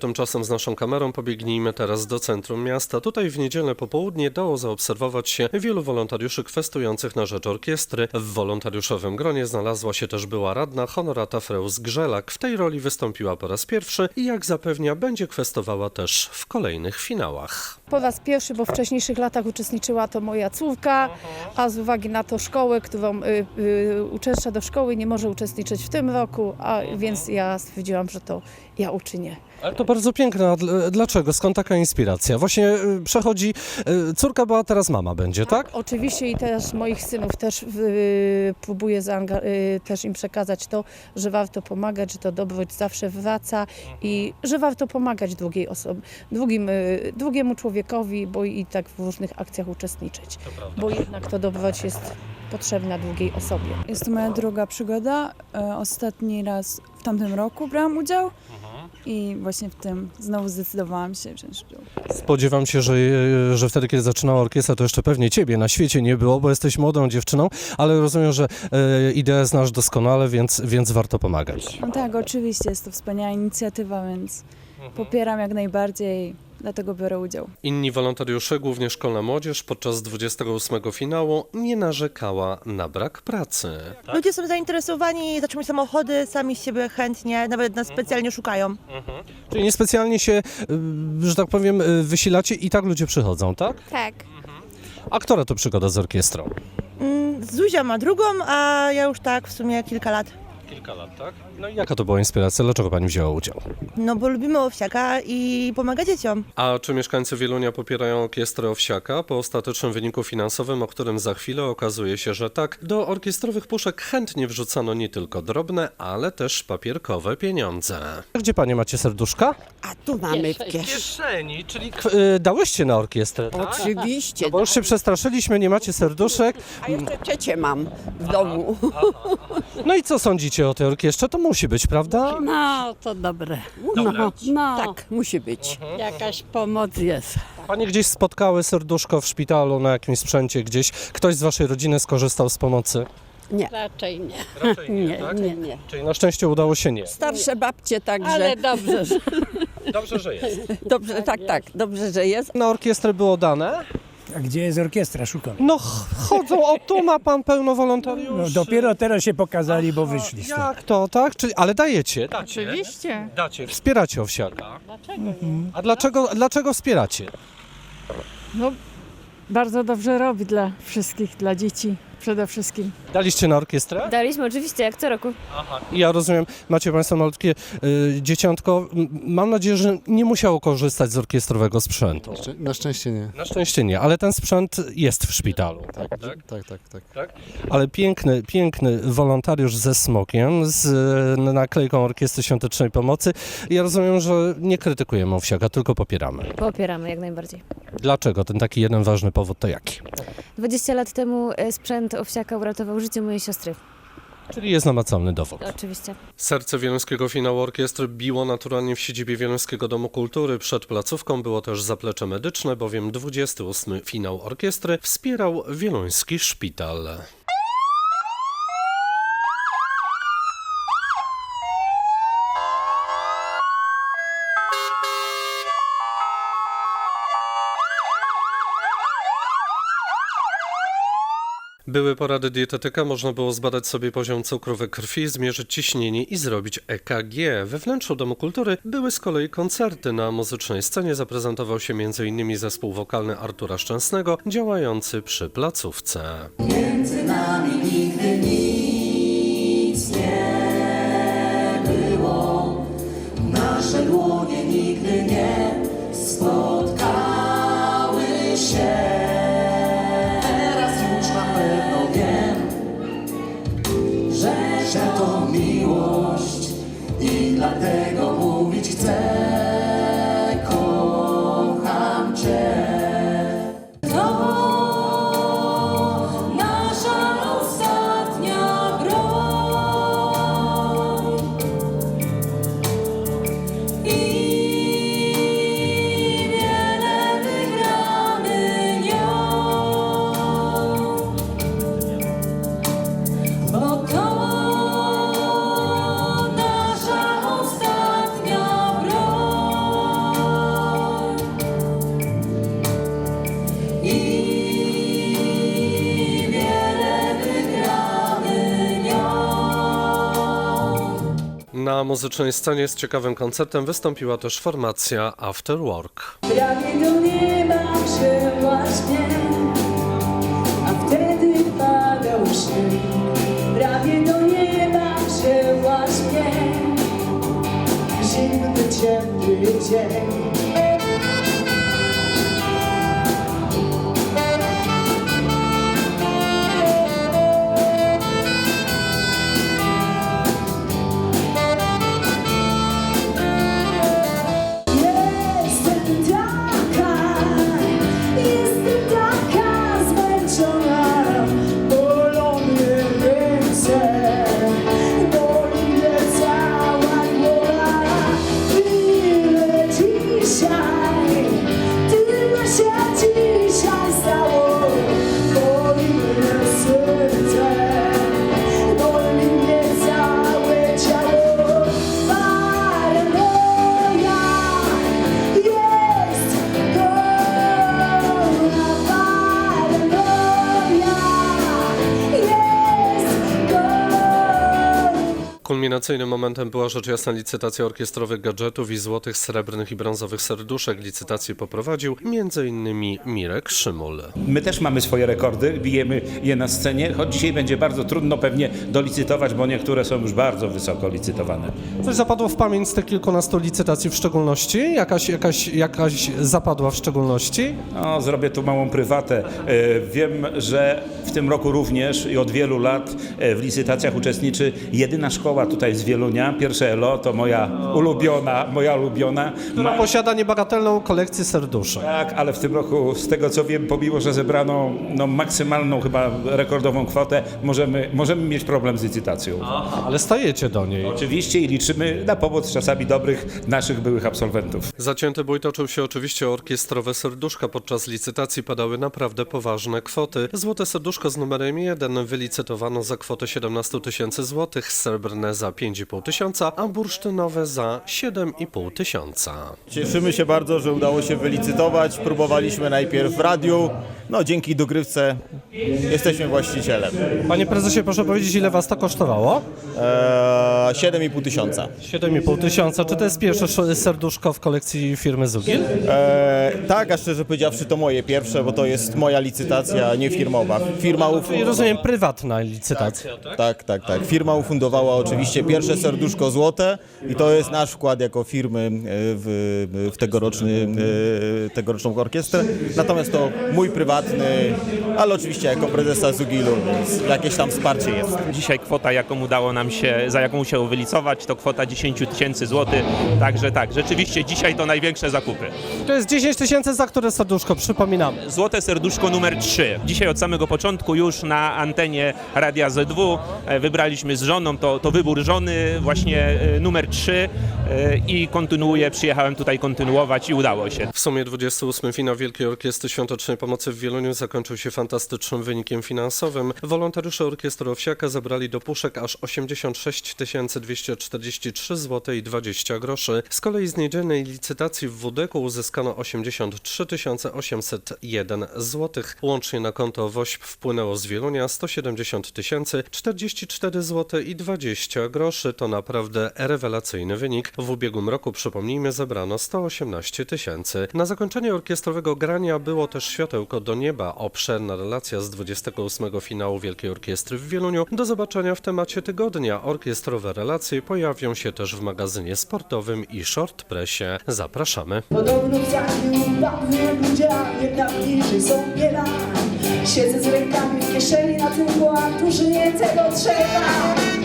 Tymczasem z naszą kamerą pobiegnijmy teraz do centrum miasta. Tutaj w niedzielne popołudnie dało zaobserwować się wielu wolontariuszy kwestujących na rzecz orkiestry. W wolontariuszowym gronie znalazła się też była radna Honorata Freus-Grzelak. W tej roli wystąpiła po raz pierwszy i jak zapewnia będzie kwestowała też w kolejnych finałach. Po raz pierwszy, bo w wcześniejszych latach uczestniczyła to moja córka, a z uwagi na to szkołę, którą y, y, uczęszcza do szkoły, nie może uczestniczyć w tym roku, a więc ja stwierdziłam, że to ja uczynię. Ale to bardzo piękne. A dl- dlaczego? Skąd taka inspiracja? Właśnie y, przechodzi, y, córka była, teraz mama będzie, tak? Oczywiście i też moich synów też y, próbuję zaanga- y, też im przekazać to, że warto pomagać, że to dobroć zawsze wraca i że warto pomagać drugiej osobie, drugim, y, drugiemu człowiekowi, bo i tak w różnych akcjach uczestniczyć, bo jednak to dobroć jest potrzebna drugiej osobie. Jest to moja druga przygoda. E, Ostatni raz w tamtym roku brałam udział i właśnie w tym znowu zdecydowałam się wziąć udział. Spodziewam się, że, że wtedy, kiedy zaczynała orkiestra, to jeszcze pewnie ciebie na świecie nie było, bo jesteś młodą dziewczyną, ale rozumiem, że e, ideę znasz doskonale, więc, więc warto pomagać. No tak, oczywiście jest to wspaniała inicjatywa, więc popieram jak najbardziej, dlatego biorę udział. Inni wolontariusze, głównie szkolna młodzież, podczas 28 finału nie narzekała na brak pracy. Ludzie są zainteresowani, zatrzymują samochody, sami z siebie chętnie, nawet nas specjalnie szukają. Czyli niespecjalnie się, y, że tak powiem, y, wysilacie i tak ludzie przychodzą, tak? Tak. A która to przygoda z orkiestrą? Mm, Zuzia ma drugą, a ja już tak w sumie kilka lat. Kilka lat, tak? No i jaka to była inspiracja? Dlaczego pani wzięła udział? No bo lubimy owsiaka i pomaga dzieciom. A czy mieszkańcy Wielunia popierają orkiestrę Owsiaka? Po ostatecznym wyniku finansowym, o którym za chwilę okazuje się, że tak, do orkiestrowych puszek chętnie wrzucano nie tylko drobne, ale też papierkowe pieniądze. Gdzie panie macie serduszka? A tu mamy w kieszeni. kieszeni, czyli y, dałyście na orkiestrę, tak? Oczywiście. Bo już się przestraszyliśmy, nie macie serduszek. A jeszcze trzecie mam w domu. No i co sądzicie o tej orkiestrze? To musi być, prawda? No, to dobre. No, no Tak, musi być. jakaś pomoc jest. Panie gdzieś spotkały serduszko w szpitalu, na jakimś sprzęcie gdzieś. Ktoś z waszej rodziny skorzystał z pomocy? Raczej nie. Raczej Nie, nie. Nie. Czyli na szczęście udało się nie. Starsze babcie także. Ale dobrze, że Dobrze, że jest. Dobrze, tak, tak, dobrze, że jest. Na orkiestrę było dane? A gdzie jest orkiestra? Szukam. No ch- chodzą, o tu ma pan pełno wolontariuszy. No, dopiero teraz się pokazali, bo wyszli stąd. Jak to, tak? Czyli, ale dajecie, dacie. Oczywiście. Dacie, wspieracie owsiaka. Dlaczego? A dlaczego, dlaczego wspieracie? No, bardzo dobrze robi dla wszystkich, dla dzieci przede wszystkim. Daliście na orkiestrę? Daliśmy oczywiście, jak co roku. I Ja rozumiem, macie Państwo malutkie y, dzieciątko. M- Mam nadzieję, że nie musiało korzystać z orkiestrowego sprzętu. Szczę- Na szczęście nie. Na szczęście nie, ale ten sprzęt jest w szpitalu. Tak, tak, tak, tak. tak. Ale piękny, piękny wolontariusz ze smokiem, z y, naklejką Orkiestry Świątecznej Pomocy. Ja rozumiem, że nie krytykujemy Owsiaka, tylko popieramy. Popieramy jak najbardziej. Dlaczego? Ten taki jeden ważny powód to jaki? 20 lat temu e, sprzęt owsiaka uratował życie mojej siostry. Czyli jest namacalny dowód. Oczywiście. Serce wieluńskiego finału orkiestry biło naturalnie w siedzibie Wieluńskiego Domu Kultury. Przed placówką było też zaplecze medyczne, bowiem 28 finał orkiestry wspierał Wieluński Szpital. Były porady dietetyka, można było zbadać sobie poziom cukru we krwi, zmierzyć ciśnienie i zrobić EKG. We wnętrzu Domu Kultury były z kolei koncerty. Na muzycznej scenie zaprezentował się m.in. zespół wokalny Artura Szczęsnego, działający przy placówce. Teraz Na muzycznej scenie z ciekawym koncertem wystąpiła też formacja After Work. Prawie do nieba a wtedy. Prawie do nieba zimny, ciemny dzień. Kulminacyjnym momentem była rzecz jasna licytacja orkiestrowych gadżetów i złotych, srebrnych i brązowych serduszek. Licytację poprowadził m.in. Mirek Szymul. My też mamy swoje rekordy, bijemy je na scenie, choć dzisiaj będzie bardzo trudno pewnie dolicytować, bo niektóre są już bardzo wysoko licytowane. Coś zapadło w pamięć z tych kilkunastu licytacji w szczególności? Jakaś, jakaś, jakaś zapadła w szczególności? No, zrobię tu małą prywatę. E, Wiem, że w tym roku również i od wielu lat e, w licytacjach uczestniczy jedyna szkoła tutaj z Wielunia. Pierwsze ELO to moja ulubiona, moja ulubiona. Ma, Posiada niebagatelną kolekcję serduszek. tak, ale w tym roku z tego co wiem, pomimo, że zebrano no, maksymalną chyba rekordową kwotę, możemy, możemy mieć problem z licytacją. Ale stajecie do niej. Oczywiście i liczymy na pomoc czasami dobrych naszych byłych absolwentów. Zacięty bój toczył się oczywiście o orkiestrowe serduszka. Podczas licytacji padały naprawdę poważne kwoty. Złote serduszko z numerem 1 wylicytowano za kwotę 17 tysięcy złotych, srebrne za 5,5 tysiąca, a bursztynowe za 7,5 tysiąca. Cieszymy się bardzo, że udało się wylicytować. Próbowaliśmy najpierw w radiu. No dzięki dogrywce jesteśmy właścicielem. Panie prezesie, proszę powiedzieć, ile was to kosztowało? Eee, 7,5 tysiąca. 7,5 tysiąca. Czy to jest pierwsze sz- serduszko w kolekcji firmy Zugil? Eee, tak, a szczerze powiedziawszy to moje pierwsze, bo to jest moja licytacja, nie firmowa. Firma ufundowała. rozumiem, prywatna licytacja. Tak, tak, tak. Firma ufundowała oczywiście pierwsze serduszko złote i to jest nasz wkład jako firmy e, w, w tegoroczny, e, tegoroczną orkiestrę. Natomiast to mój prywatny, ale oczywiście jako prezesa Zugilu, więc jakieś tam wsparcie jest. Dzisiaj kwota, jaką udało nam się, za jaką musiał wylicować, to kwota 10 tysięcy złotych. Także tak, rzeczywiście dzisiaj to największe zakupy. To jest 10 tysięcy za które serduszko, przypominamy. Złote serduszko numer 3. Dzisiaj od samego początku już na antenie Radia ZW e, wybraliśmy z żoną, to, to wybór żony, właśnie e, numer 3 e, i kontynuuję, przyjechałem tutaj kontynuować i udało się. W sumie 28. finał Wielkiej Orkiestry Świątecznej Pomocy w Wieluniu zakończył się fantastycznym wynikiem finansowym. Wolontariusze Orkiestry Owsiaka zabrali do puszek aż 86 243 zł i 20 groszy. Z kolei z niedzielnej licytacji w WDK uzyskano 83 801 zł. Łącznie na konto WOŚP wpłynęło z Wielunia 170 044 zł i 20 groszy. To naprawdę rewelacyjny wynik. W ubiegłym roku, przypomnijmy, zebrano 118 tysięcy. Na zakończenie orkiestrowego grania było też światełko do nieba. Obszerna relacja z 28 finału Wielkiej Orkiestry w Wieluniu. Do zobaczenia w temacie tygodnia. Orkiestrowe relacje pojawią się też w magazynie sportowym i short pressie. Zapraszamy. Podobno w ludzie, są nieba. Siedzę z rękami w kieszeni na tym tu że nie tego trzeba.